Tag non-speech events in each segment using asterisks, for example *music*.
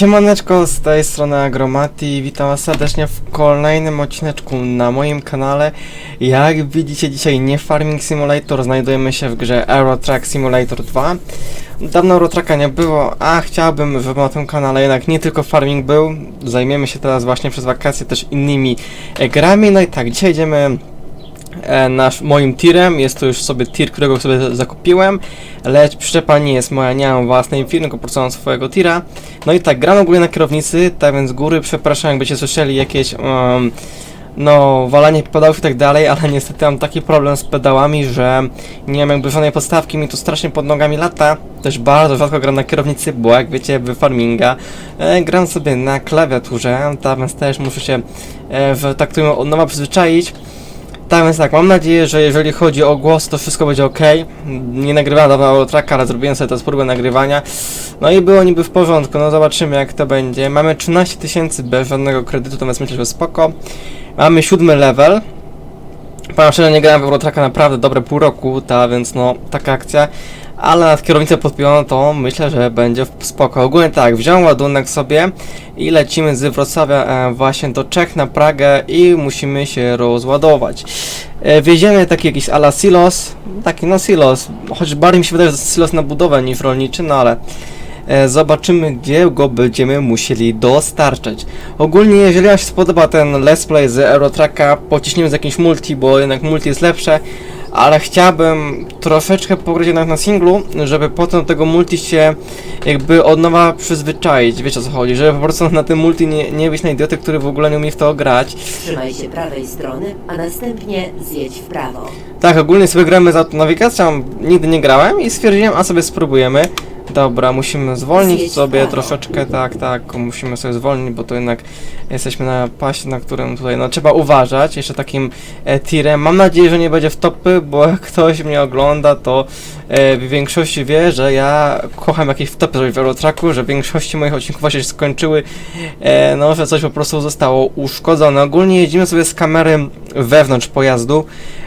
Siemaneczko, z tej strony Agromati, witam was serdecznie w kolejnym odcineczku na moim kanale. Jak widzicie dzisiaj nie Farming Simulator, znajdujemy się w grze Euro Truck Simulator 2. Dawno Euro Trucka nie było, a chciałbym, żeby na tym kanale jednak nie tylko farming był. Zajmiemy się teraz właśnie przez wakacje też innymi grami. No i tak, dzisiaj idziemy nasz, moim tirem, jest to już sobie tir, którego sobie zakupiłem, lecz przyczepa nie jest moja, nie mam własnej firmy, tylko mam swojego tira. No i tak, gram ogólnie na kierownicy, tak więc góry przepraszam, jakbyście słyszeli jakieś, um, no, walanie pedałów i tak dalej, ale *laughs* niestety mam taki problem z pedałami, że nie mam jakby żadnej podstawki, mi tu strasznie pod nogami lata. Też bardzo rzadko gram na kierownicy, bo jak wiecie, w farminga e, gram sobie na klawiaturze, tak więc też muszę się, e, w, tak to od nowa przyzwyczaić. Tak więc tak, mam nadzieję, że jeżeli chodzi o głos, to wszystko będzie ok. Nie nagrywałem dawno tracka, ale zrobiłem sobie to próbę nagrywania. No i było niby w porządku, no zobaczymy jak to będzie. Mamy 13 tysięcy bez żadnego kredytu, to więc myślę, że spoko. Mamy siódmy level. Powiem szczerze, nie grałem w Eurotracka naprawdę dobre pół roku, ta, więc no, taka akcja. Ale nad kierownicę podpioną to myślę, że będzie spoko. Ogólnie tak, wziąłem ładunek sobie i lecimy z Wrocławia e, właśnie do Czech na Pragę i musimy się rozładować. E, wjedziemy taki jakiś ala silos, taki no silos, choć bardziej mi się wydaje, że silos na budowę niż rolniczy, no ale e, zobaczymy gdzie go będziemy musieli dostarczać. Ogólnie jeżeli wam się spodoba ten let's play z Eurotracka, pociśniemy z jakimś multi, bo jednak multi jest lepsze, ale chciałbym troszeczkę pograć jednak na singlu, żeby potem do tego multi się jakby od nowa przyzwyczaić, wiecie o co chodzi, żeby po prostu na tym multi nie, nie być na idiotę, który w ogóle nie umie w to grać. Trzymaj się prawej strony, a następnie zjedź w prawo. Tak, ogólnie sobie gramy z autonawigacją, nigdy nie grałem i stwierdziłem, a sobie spróbujemy. Dobra, musimy zwolnić sobie troszeczkę, tak, tak, musimy sobie zwolnić, bo to jednak jesteśmy na pasie, na którym tutaj, no trzeba uważać, jeszcze takim e, tirem. Mam nadzieję, że nie będzie w topy, bo jak ktoś mnie ogląda, to e, w większości wie, że ja kocham jakieś wtopy w Eurotracku, że w większości moich odcinków właśnie się skończyły, e, no, że coś po prostu zostało uszkodzone. Ogólnie jeździmy sobie z kamery wewnątrz pojazdu,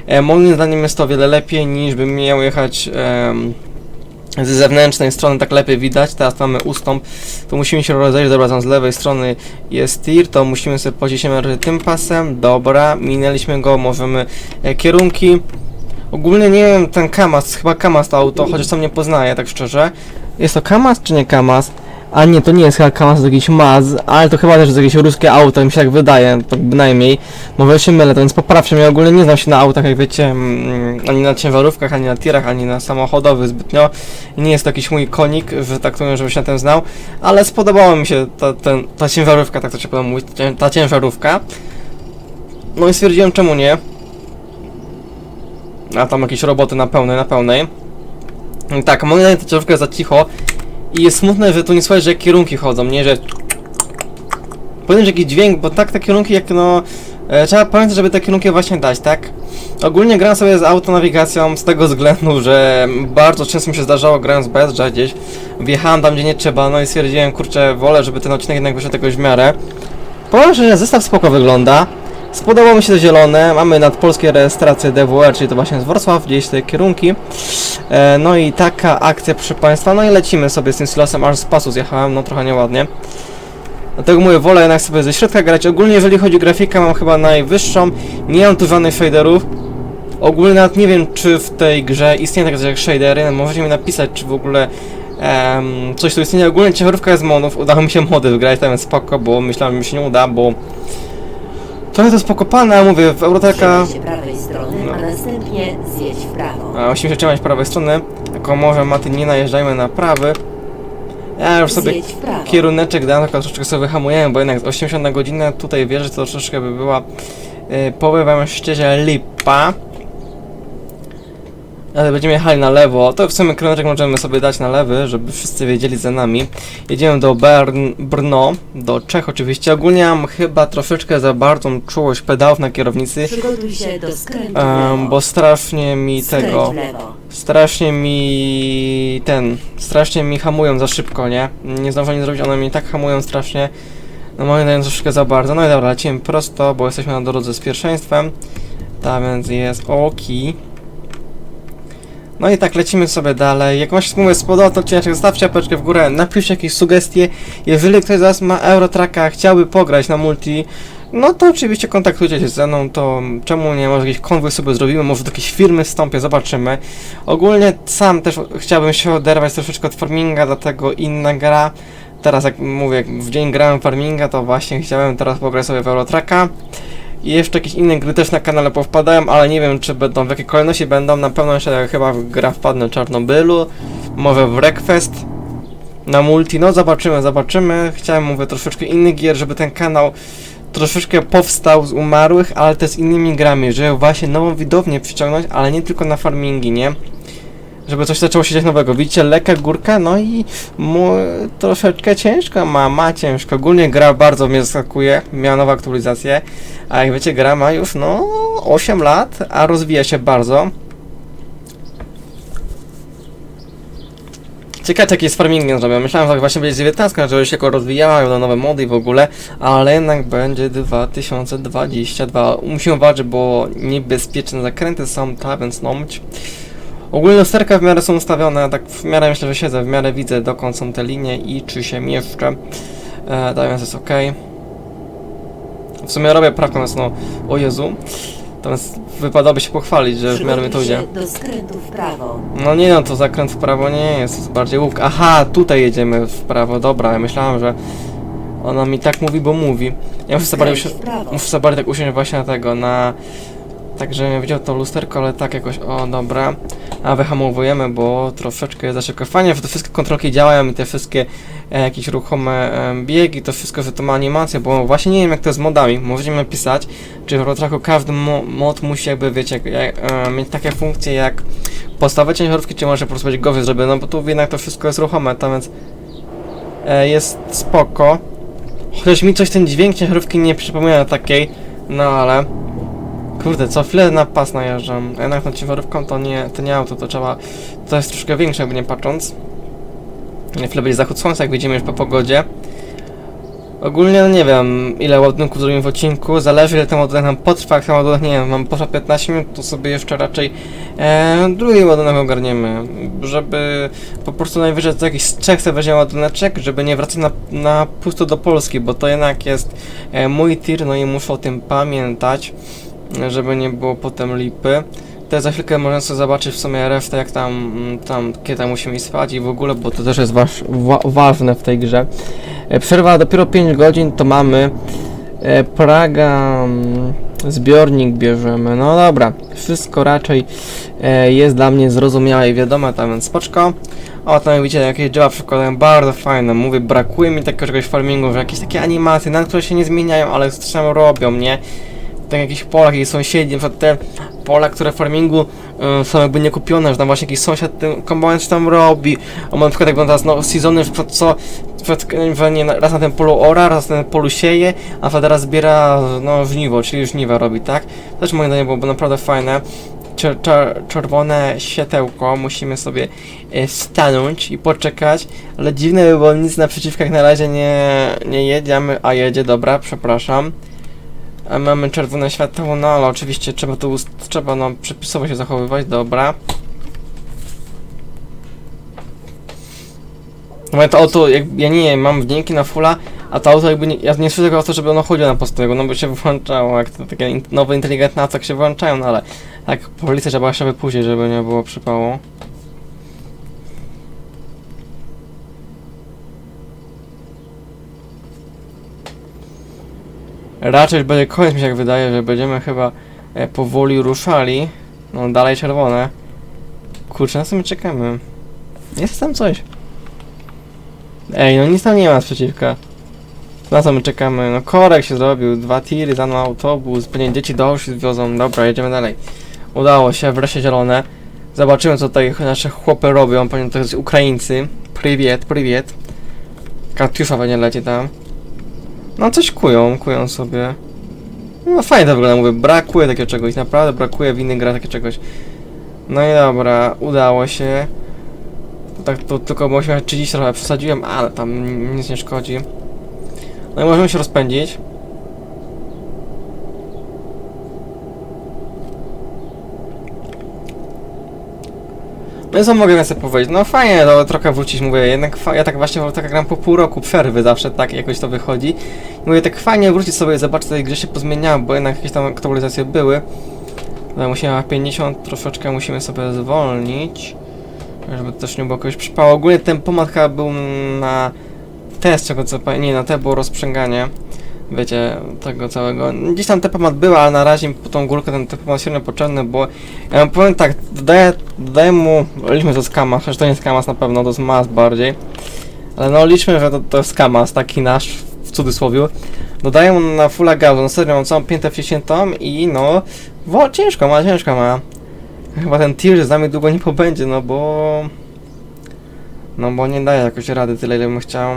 E, moim zdaniem jest to o wiele lepiej niż bym miał jechać em, ze zewnętrznej strony, tak lepiej widać. Teraz mamy ustąp, to musimy się rozejrzeć. Dobra, tam z lewej strony jest tir, to musimy sobie pociśniemy tym pasem. Dobra, minęliśmy go, możemy e, kierunki. Ogólnie nie wiem, ten Kamaz, chyba Kamaz to auto, chociaż sam nie poznaję, tak szczerze. Jest to Kamaz czy nie Kamaz? A nie, to nie jest chyba Kamaz, to jakiś Maz, ale to chyba też jest jakieś ruskie auto, mi się tak wydaje, to bynajmniej. Może się mylę, to więc poprawcie mnie, ogólnie nie znam się na autach, jak wiecie, mm, ani na ciężarówkach, ani na tirach, ani na samochodowych zbytnio. Nie jest to jakiś mój konik, że tak to mówię, żebym się na tym znał, ale spodobała mi się ta, ten, ta ciężarówka, tak to powiem mówić, ta- ciężarówka. No i stwierdziłem, czemu nie. A tam jakieś roboty na pełnej, na pełnej. Tak, moim zdaniem ta ciężarówka jest za cicho i jest smutne, że tu nie słychać, że jak kierunki chodzą, nie, że powinien być jakiś dźwięk, bo tak te kierunki jak no... E, trzeba pamiętać, żeby te kierunki właśnie dać, tak? Ogólnie gram sobie z autonawigacją z tego względu, że bardzo często mi się zdarzało grając bez, że gdzieś wjechałem tam, gdzie nie trzeba, no i stwierdziłem, kurczę, wolę, żeby ten odcinek jednak wyszedł jakoś w miarę. Powiem, że zestaw spoko wygląda. Spodobało mi się to zielone. Mamy nadpolskie rejestracje DWR, czyli to właśnie z Wrocław, gdzieś te kierunki. E, no i taka akcja, proszę Państwa. No i lecimy sobie z tym silosem, aż z pasu zjechałem, no trochę nieładnie. Dlatego mówię, wolę jednak sobie ze środka grać. Ogólnie jeżeli chodzi o grafikę, mam chyba najwyższą. Nie mam tu żadnych shaderów. Ogólnie nawet nie wiem, czy w tej grze istnieje coś jak shadery. Możecie mi napisać, czy w ogóle coś tu istnieje. Ogólnie ciężarówka jest modów. Udało mi się mody wygrać, to jest spoko, bo myślałem, że mi się nie uda, bo trochę to jest pokopane, mówię, w Euroteka... Się prawej strony, a następnie zjedź w prawo. A, musimy się trzymać prawej strony. Jako może maty nie najeżdżajmy na prawy. Ja już sobie Zjedź w prawo. kierunek dam, tylko troszeczkę sobie wyhamujemy, bo jednak z 80 na godzinę tutaj wierzę, to troszeczkę by była yy, powiem wam szczerze lipa. Ale będziemy jechali na lewo, to w sumie kierunek możemy sobie dać na lewy, żeby wszyscy wiedzieli za nami. Jedziemy do Bern, Brno, do Czech oczywiście. Ogólnie mam chyba troszeczkę za bardzo czułość pedałów na kierownicy, Przygotuj się do skrętu lewo. bo strasznie mi Skręć tego... Strasznie mi ten, strasznie mi hamują za szybko, nie? Nie zdążę nic zrobić, one mi tak hamują strasznie. No moim zdaniem troszeczkę za bardzo. No i dobra, lecimy prosto, bo jesteśmy na drodze z pierwszeństwem. Tak więc jest oki. No i tak lecimy sobie dalej. Jak wam się mówię, spodobał ten odcinek, zostawcie apeczkę w górę, napiszcie jakieś sugestie. Jeżeli ktoś z was ma Eurotracka, chciałby pograć na multi, no to oczywiście kontaktujcie się ze mną, to czemu nie, może jakiś konwój sobie zrobimy, może do jakiejś firmy wstąpię, zobaczymy. Ogólnie sam też chciałbym się oderwać troszeczkę od farminga, dlatego inna gra. Teraz jak mówię, w dzień grałem farminga, to właśnie chciałem teraz pograć sobie w Eurotracka. I jeszcze jakieś inne gry też na kanale powpadają, ale nie wiem czy będą, w jakiej kolejności będą. Na pewno jeszcze chyba w gra wpadnę Czarnobylu, może w Wreckfest. Na multi, no zobaczymy, zobaczymy. Chciałem, mówię, troszeczkę innych gier, żeby ten kanał troszeczkę powstał z umarłych, ale też z innymi grami, żeby właśnie nową widownię przyciągnąć, ale nie tylko na farmingi, nie? Żeby coś zaczęło się dziać nowego. Widzicie, lekka górka, no i mu troszeczkę ciężko ma, ma ciężko. Ogólnie gra bardzo mnie zaskakuje, miała nową aktualizację, a jak wiecie, gra ma już, no, 8 lat, a rozwija się bardzo. Ciekawe, jaki jest farmingiem zrobią. Myślałem, że właśnie będzie 19, żeby się jako rozwijała, będą nowe mody i w ogóle, ale jednak będzie 2022. Musimy uważać, bo niebezpieczne zakręty są tam, więc no. Ogólnie lusterka w miarę są ustawione, tak w miarę myślę, że siedzę, w miarę widzę dokąd są te linie i czy się mieszczę. E, więc jest ok. W sumie robię prawką, więc no, o Jezu. To więc wypadałoby się pochwalić, że w miarę mi to idzie. do skrętu w prawo. No nie no, to zakręt w prawo nie jest, jest bardziej łuk. Aha, tutaj jedziemy w prawo, dobra, ja myślałem, że ona mi tak mówi, bo mówi. Ja muszę sobie bardziej, muszę sobie bardziej tak usiąść właśnie na tego, na... Tak, żebym widział to lusterko, ale tak jakoś, o dobra. A wyhamowujemy, bo troszeczkę jest za. Fajnie, że te wszystkie kontrolki działają i te wszystkie e, jakieś ruchome e, biegi, to wszystko, że to ma animację, bo właśnie nie wiem jak to jest z modami. Możemy pisać, czy w Rotraku każdy mo mod musi jakby, wiecie, jak, e, mieć takie funkcje jak podstawowe ciężarówki, czy może po prostu być gorzej zrobione, no bo tu jednak to wszystko jest ruchome, to więc e, jest spoko. Chociaż mi coś ten dźwięk ciężarówki nie przypomina takiej, no ale... Kurde, co chwilę na pas najeżdżam. Jednak nad ciężarówką to nie, to nie auto, to trzeba... To jest troszkę większe, jakby nie patrząc. Na chwilę będzie zachód słońca, jak widzimy już po pogodzie. Ogólnie no nie wiem, ile ładunków zrobimy w odcinku, zależy ile ten ładunek nam potrwa, jak ten ładunek, nie wiem, mam potrwa 15 minut, to sobie jeszcze raczej e, drugi ładunek ogarniemy, żeby po prostu najwyżej za jakiś z trzech sobie weźmiemy ładuneczek, żeby nie wracać na, na pusto do Polski, bo to jednak jest e, mój tir, no i muszę o tym pamiętać, żeby nie było potem lipy. Też za chwilkę można sobie zobaczyć w sumie resztę, jak tam, mm, tam, kiedy tam musimy spać i w ogóle, bo to też jest waż, wa, ważne w tej grze. E, Przerwa dopiero 5 godzin, to mamy e, Praga, mm, zbiornik bierzemy. No dobra, wszystko raczej e, jest dla mnie zrozumiałe i wiadome, tam więc spoczko. O, tam widzicie, jakieś drzewa przykładają, bardzo fajne. Mówię, brakuje mi takiego czegoś farmingu, że jakieś takie animacje, na które się nie zmieniają, ale z czym robią, nie? Tak jakieś pola, jakieś sąsiedzi, na te pola, które w farmingu y, są jakby nie kupione, że tam właśnie jakiś sąsiad ten kombajn tam robi, a na przykład jak będą teraz no, sezony, przykład co, nie, raz na tym polu ora, raz na tym polu sieje, a teraz zbiera no żniwo, czyli żniwa robi, tak? Też moim zdaniem byłoby naprawdę fajne. Czer, czer, czerwone światełko, musimy sobie e, stanąć i poczekać, ale dziwne by było nic naprzeciwko, jak na razie nie, nie jedziemy, a jedzie, dobra, przepraszam. Mamy czerwone światło, no ale oczywiście trzeba tu trzeba no przepisowo się zachowywać, dobra. No to auto, jak ja nie mam wdzięki na fulla, a to auto jakby nie, ja nie słyszę tego auto, żeby ono chodziło na postego, no by się włączało, jak to takie nowe inteligentne auto jak się włączają, no ale tak, policja trzeba jeszcze wypuścić, żeby nie było przypału. Raczej będzie koniec mi się jak wydaje, że będziemy chyba e, powoli ruszali. No dalej czerwone. Kurczę, na co my czekamy? Jest tam coś. Ej, no nic tam nie ma sprzeciwka. Na co my czekamy? No korek się zrobił, dwa tiry, za mną autobus, pewnie dzieci do Auschwitz wiozą. Dobra, jedziemy dalej. Udało się, wreszcie zielone. Zobaczymy co tutaj nasze chłopy robią, pewnie to jest Ukraińcy. Prywiet, prywiet. Katiusza pewnie leci tam. No coś kują, kują sobie. No fajnie to wygląda, mówię, brakuje takiego czegoś, naprawdę brakuje w innych grach takiego czegoś. No i dobra, udało się. Tak to tylko bo 30 trochę przesadziłem, ale tam nic nie szkodzi. No i możemy się rozpędzić. Więc co mogę więcej powiedzieć? No fajnie to trochę wrócić, mówię, jednak ja tak właśnie tak gram po pół roku przerwy zawsze, tak jakoś to wychodzi. Mówię, tak fajnie wrócić sobie, zobaczyć tej grze się pozmieniało, bo jednak jakieś tam aktualizacje były. Ale musimy na 50, troszeczkę musimy sobie zwolnić, żeby też nie było kogoś przypało. Ogólnie ten pomad był na test, czego co nie, na te było rozprzęganie. Wiecie, tego całego. Gdzieś tam te pomad były, ale na razie po tą górkę ten te pomad średnio potrzebny, bo ja powiem tak, dodaję, dodaję mu, liczmy to skamas, chociaż to nie skamas na pewno, to jest mas bardziej. Ale no liczmy, że to, to jest skamas, taki nasz, w cudzysłowie. Dodaję mu na fulla gazu, no serio, mam całą piętę wciśniętą i no, wo, ciężko ma, ciężko ma. Chyba ten tir z nami długo nie pobędzie, no bo... No bo nie daje jakoś rady tyle, ile bym chciał.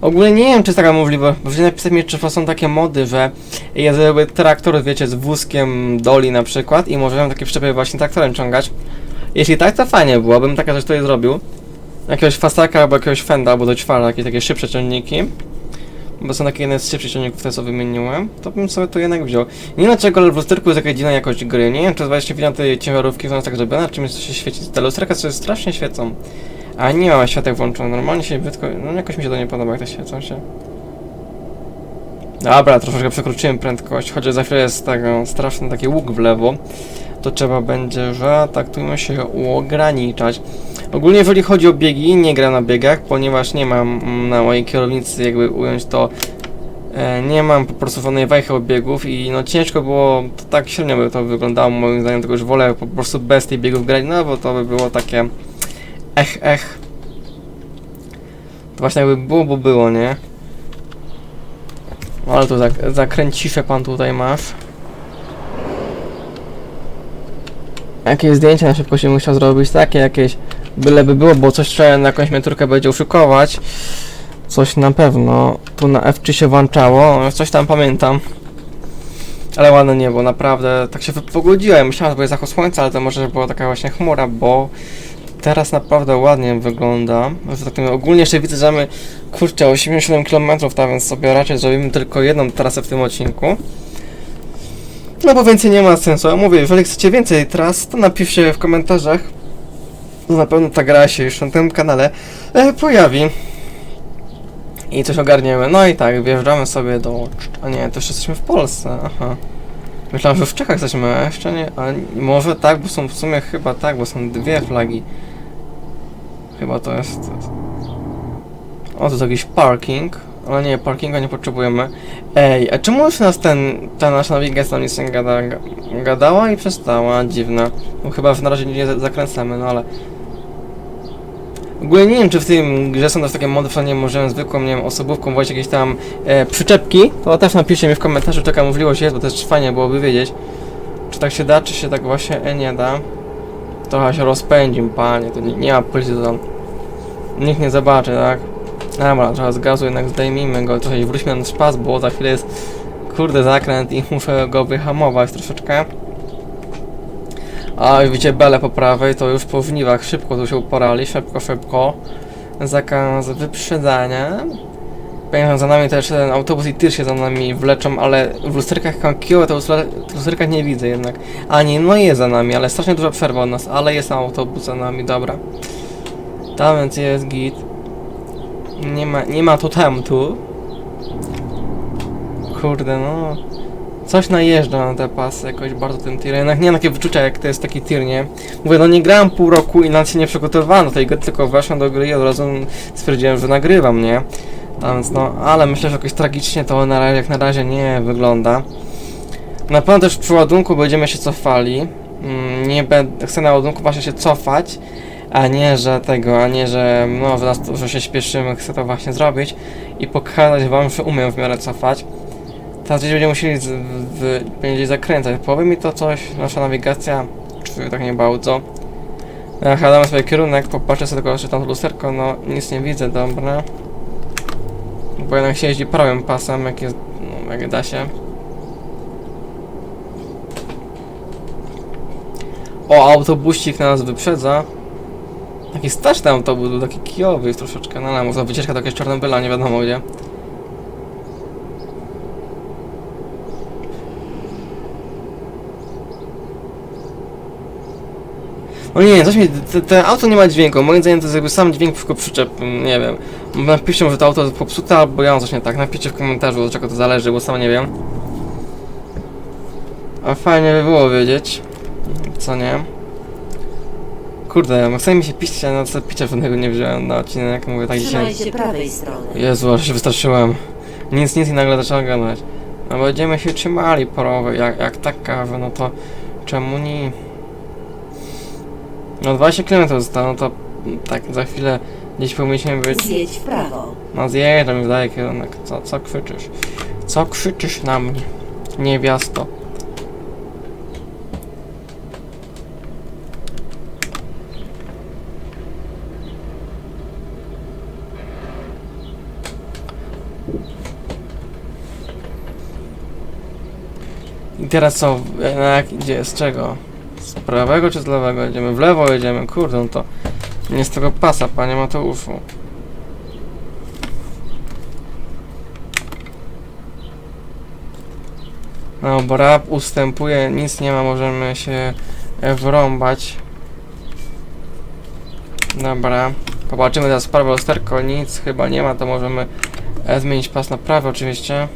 Ogólnie nie wiem, czy jest taka możliwość, bo wziąłem napisać mi, czy są takie mody, że jest jakby traktor, wiecie, z wózkiem doli na przykład i możemy takie przyczepy właśnie traktorem ciągać. Jeśli tak, to fajnie było, bym takie coś tutaj zrobił. Jakiegoś fastaka albo jakiegoś fenda, albo do czwara, jakieś takie szybsze ciągniki. Bo są takie jedne z szybszych ciągników, które sobie wymieniłem, to bym sobie to jednak wziął. Nie wiem dlaczego, ale w lusterku jest jakaś dziwna jakość gry. Nie wiem, czy właśnie widać te ciężarówki są tak zrobione, czymś co się świeci. Te lusterka sobie strasznie świecą. A nie mam świateł włączonych, normalnie się brzydko, no jakoś mi się to nie podoba, jak to świecą się. Dobra, troszeczkę przekroczyłem prędkość, chociaż za chwilę jest tego straszny taki łuk w lewo, to trzeba będzie, że tak tu się ograniczać. Ogólnie jeżeli chodzi o biegi, nie gram na biegach, ponieważ nie mam na mojej kierownicy, jakby ująć to, e, nie mam po prostu wolnej wajchy od biegów i no ciężko było, to tak średnio by to wyglądało moim zdaniem, tylko już wolę po prostu bez tych biegów grać, no bo to by było takie ech, ech. To właśnie jakby było, bo było, nie? No, Ale tu zak zakręcisze pan tutaj masz. Jakieś zdjęcie na szybko się musiał zrobić, takie jakieś byleby było, bo coś trzeba na jakąś miniaturkę będzie uszykować. Coś na pewno. Tu na F3 się włączało, coś tam pamiętam. Ale ładne niebo, naprawdę. Tak się pogodziłem. Myślałem, że będzie zachód słońca, ale to może że była taka właśnie chmura, bo teraz naprawdę ładnie wygląda. Że tak powiem, ogólnie jeszcze widzę, że mamy kurczę 87 km, tak więc sobie raczej zrobimy tylko jedną trasę w tym odcinku. No bo więcej nie ma sensu. Mówię, jeżeli chcecie więcej tras, to napiszcie w komentarzach. No na pewno ta gra się już na tym kanale e, pojawi. I coś ogarniemy. No i tak, wjeżdżamy sobie do... A nie, to jeszcze jesteśmy w Polsce, aha. Myślałem, że w Czechach jesteśmy, a jeszcze nie. A może tak, bo są w sumie chyba tak, bo są dwie flagi. Chyba to jest. O, to jest jakiś parking. Ale nie, parkinga nie potrzebujemy. Ej, a czemu już nas ten, ta nasza nawigacja nic nie gada, ga- gadała i przestała? Dziwne. No chyba na razie nie za- zakręcamy, no ale... Ogólnie nie wiem, czy w tym grze są też takie mody, że nie możemy zwykłą, nie wiem, osobówką włożyć jakieś tam e, przyczepki, to też napiszcie mi w komentarzu, czy taka możliwość jest, bo też fajnie byłoby wiedzieć, czy tak się da, czy się tak właśnie e, nie da. Trochę się rozpędzim, panie, to nie, nie ma policji tam. Nikt nie zobaczy, tak? Dobra, trochę z gazu jednak zdejmijmy go, trochę wróćmy na nasz pas, bo za chwilę jest kurde zakręt i *laughs* muszę go wyhamować troszeczkę. A widzicie belę po prawej, to już po wniwach szybko tu się uporali, szybko, szybko. Zakaz wyprzedzania. Pamiętam, za nami też ten autobus i tir się za nami wleczą, ale w lusterkach kankiowe to w lusterkach nie widzę jednak. A nie, no jest za nami, ale strasznie duża przerwa od nas, ale jest autobus za nami, dobra. Tam więc jest git. Nie ma, nie ma totem tu. Kurde, no. Coś najeżdża na te pasy jakoś bardzo ten tir. Jednak nie mam takie wyczucia jak to jest taki tir, nie? Mówię, no nie grałem pół roku i nawet się nie przygotowywałem do tej gry, tylko weszłem do gry i od razu stwierdziłem, że nagrywam, nie? A więc no, ale myślę, że jakoś tragicznie to na razie, jak na razie nie wygląda. Na pewno też przy ładunku będziemy się cofali. Mm, Nie będę, chcę na ładunku właśnie się cofać, a nie, że tego, a nie, że no, że, nas, że się śpieszymy, chcę to właśnie zrobić i pokazać wam, że umiem w miarę cofać. Teraz gdzieś będziemy musieli z, w, będzie zakręcać. Powie mi to coś, nasza nawigacja, czy tak nie bardzo. Ja chyba damy sobie kierunek, popatrzę sobie tylko, czy tam lusterko, no nic nie widzę, dobra. Bo jednak się jeździ prawym pasem, jak jest, no, jak da się. O, autobusik nas wyprzedza. Taki straszny autobus, był taki kijowy jest troszeczkę, no ale może wycieczka do jakiegoś Czarnobyla, nie wiadomo gdzie. O nie, coś mi, te, auto nie ma dźwięku, moim zdaniem to jest jakby sam dźwięk tylko przyczep, nie wiem. Napiszcie może to auto jest popsute, albo ja mam coś nie tak, napiszcie w komentarzu, od czego to zależy, bo sam nie wiem. A fajnie by było wiedzieć, co nie. Kurde, chce mi się pić, ale na co picia żadnego nie wziąłem na odcinek, mówię tak dzisiaj. Trzymaj się prawej strony. Jezu, aż się wystraszyłem. Nic, nic i nagle zaczęła gadać. No będziemy się trzymali porowy, jak, jak tak kawy, no to czemu nie? No 20 km zostało, no to tak za chwilę gdzieś powinniśmy być. Zjedź w prawo. No zjeżdżam, mi wydaje kierunek. Co, co krzyczysz? Co krzyczysz na mnie? Niewiasto. I teraz co? Na jak, gdzie? Z czego? Z prawego czy z lewego jedziemy? W lewo jedziemy, kurde, no to nie z tego pasa, panie Mateuszu. Dobra, ustępuje, nic nie ma, możemy się e, wrąbać. Dobra, popatrzymy teraz prawe lusterko, nic chyba nie ma, to możemy e, zmienić pas na prawo oczywiście.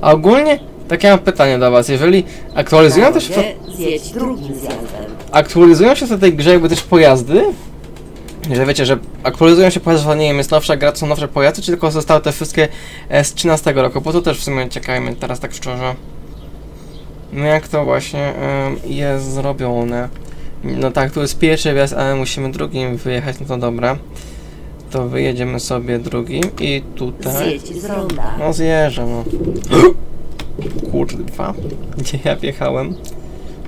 A ogólnie, takie mam pytanie do was, jeżeli aktualizują też. Drogę Zjedź drugim zjazdem. aktualizują się w tej grze jakby też pojazdy? Że wiecie, że aktualizują się pojazdy, że nie wiem, jest nowsza gra, są nowsze pojazdy, czy tylko zostały te wszystkie e, z 13 roku? Bo to też w sumie ciekajmy teraz tak szczerze. No jak to właśnie em, jest zrobione? No tak, tu jest pierwszy wjazd, ale musimy drugim wyjechać, no to dobra. To wyjedziemy sobie drugim i tutaj... Zjedź z ronda. No zjeżdżam, no. *gasps* Kurwa, gdzie ja wjechałem?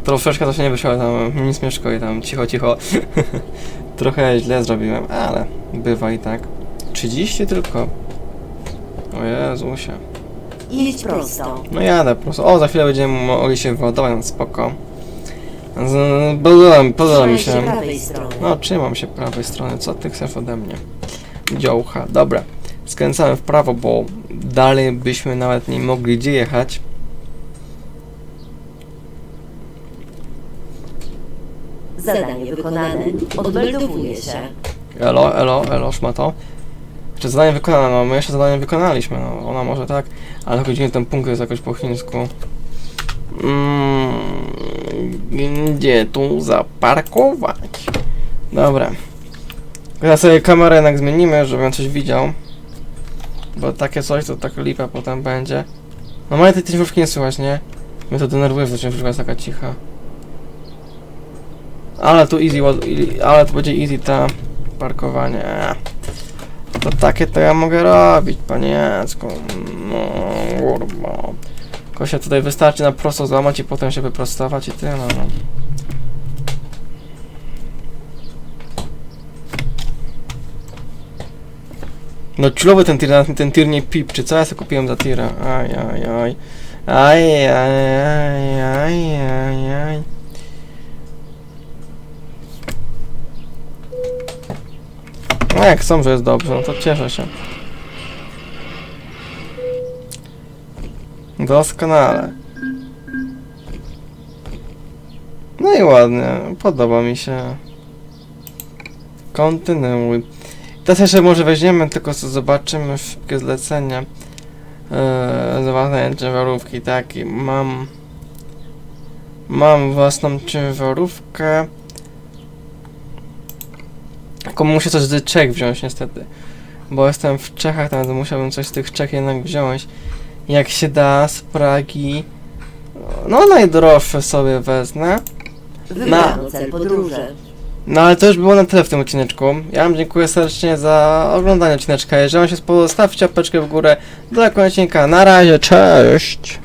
Troszeczkę to się nie wyszło tam, nic mieszko i tam cicho, cicho. *laughs* Trochę źle zrobiłem, ale bywa i tak. 30 tylko. O Jezusie. Jedź prosto. No jadę po prostu. O, za chwilę będziemy mogli się wyładować, no spoko. Podoba, mi- Trzymaj się. się prawej strony. No, trzymam się prawej strony, co ty chcesz ode mnie? Dziołcha, dobra. Skręcamy w prawo, bo dalej byśmy nawet nie mogli gdzie jechać. Zadanie wykonane. Odmeldowuję się. Elo, elo, elo, szmato. Czy zadanie wykonane? No, my jeszcze zadanie wykonaliśmy, no, ona może tak, ale chodzi mi ten punkt jest jakoś po chińsku. Mm, gdzie tu zaparkować? Dobra. Teraz sobie kamerę jednak zmienimy, żebym coś widział. Bo takie coś, to tak lipa potem będzie. No moje tej ciężarówki nie słychać, nie? Mnie to denerwuje, że ciężarówka jest taka cicha. Ale tu easy, ale to będzie easy ta parkowanie. To takie to ja mogę robić, paniecku. No, kurwa. Tylko się tutaj wystarczy na prosto złamać i potem się wyprostować i tyle, no. No chillowy ten tir, ten tir nie pip, czy co ja sobie kupiłem za tira? Aj, aj, aj. Aj, aj, aj, aj, aj, aj. No jak są, że jest dobrze, no to cieszę się. Doskonale. No i ładnie, podoba mi się. Kontynuuj. Teraz jeszcze może weźmiemy, tylko co zobaczymy szybkie zlecenie. Eee, zobaczenie ciężarówki, tak, mam... Mam własną ciężarówkę. Tylko muszę coś z Czech wziąć niestety. Bo jestem w Czechach, teraz musiałbym coś z tych Czech jednak wziąć. Jak się da, z Pragi. No najdroższe sobie wezmę. Wybrano cel podróży. No ale to już było na tyle w tym odcineczku. Ja wam dziękuję serdecznie za oglądanie odcineczka. Jeżeli wam się spodobał, stawcie łapeczkę w górę. Do końca odcinka. Na razie, cześć!